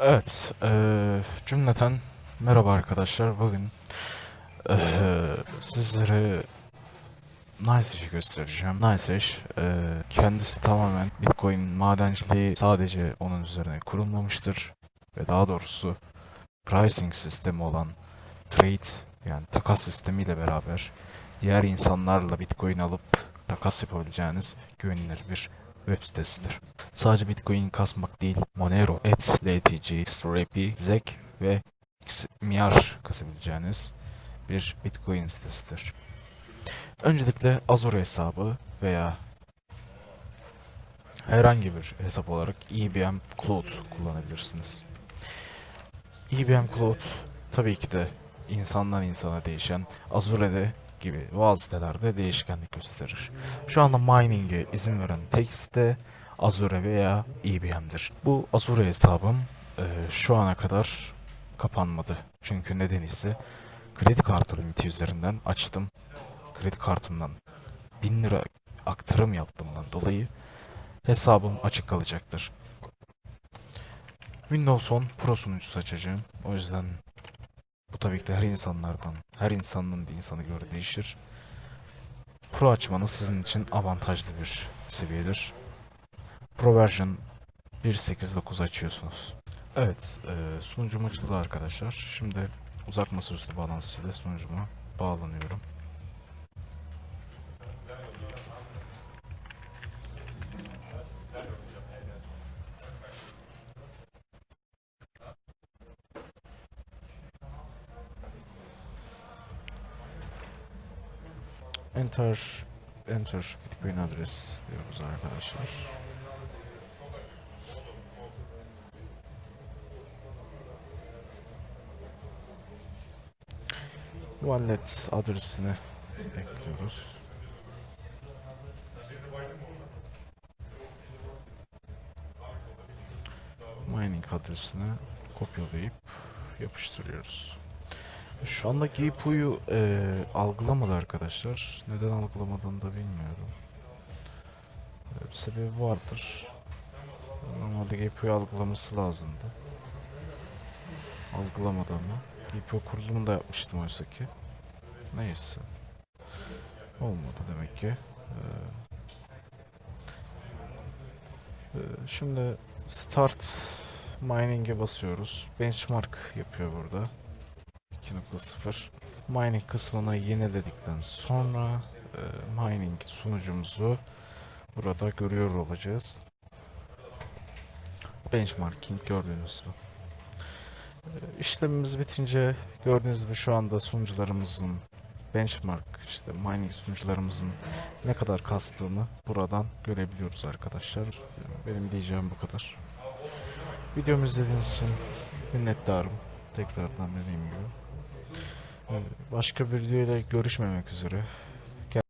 Evet, eee cümleten merhaba arkadaşlar. Bugün eee sizlere Nightash'i göstereceğim. Nighthash eee kendisi tamamen Bitcoin madenciliği sadece onun üzerine kurulmamıştır. Ve daha doğrusu pricing sistemi olan trade yani takas sistemiyle beraber diğer insanlarla Bitcoin alıp takas yapabileceğiniz güvenilir bir web sitesidir. Sadece Bitcoin kasmak değil, Monero, ETH, LTG, XRP, ZEC ve XMR kasabileceğiniz bir Bitcoin sitesidir. Öncelikle Azure hesabı veya herhangi bir hesap olarak EBM Cloud kullanabilirsiniz. EBM Cloud tabii ki de insandan insana değişen Azure'de gibi bazı sitelerde değişkenlik gösterir. Şu anda mining'e izin veren tek site Azure veya EBM'dir. Bu Azure hesabım e, şu ana kadar kapanmadı. Çünkü nedeni ise kredi kartı limiti üzerinden açtım. Kredi kartımdan 1000 lira aktarım yaptığımdan dolayı hesabım açık kalacaktır. Windows 10 Pro sunucusu açacağım. O yüzden bu tabii ki de her insanlardan, her insanın insanı göre değişir. Pro açmanız sizin için avantajlı bir seviyedir. Pro version 1.8.9 açıyorsunuz. Evet, e, sunucum açıldı arkadaşlar. Şimdi uzak masaüstü bağlantısıyla sunucuma bağlanıyorum. Enter Enter Bitcoin adres diyoruz arkadaşlar. Wallet adresini ekliyoruz. Mining adresini kopyalayıp yapıştırıyoruz. Şu anda GPU'yu e, algılamadı arkadaşlar. Neden algılamadığını da bilmiyorum. Bir sebebi vardır. Normalde GPU'yu algılaması lazımdı. Algılamadı ama. GPU kurulumunu da yapmıştım oysa ki. Neyse. Olmadı demek ki. Ee, e, şimdi start mining'e basıyoruz. Benchmark yapıyor burada. 2.0 mining kısmını yeniledikten sonra e, mining sunucumuzu burada görüyor olacağız. Benchmarking gördüğünüz gibi. İşlemimiz bitince gördüğünüz gibi şu anda sunucularımızın benchmark işte mining sunucularımızın ne kadar kastığını buradan görebiliyoruz arkadaşlar. Benim diyeceğim bu kadar. Videomu izlediğiniz için minnettarım. Tekrardan dediğim gibi. Başka bir videoyla görüşmemek üzere.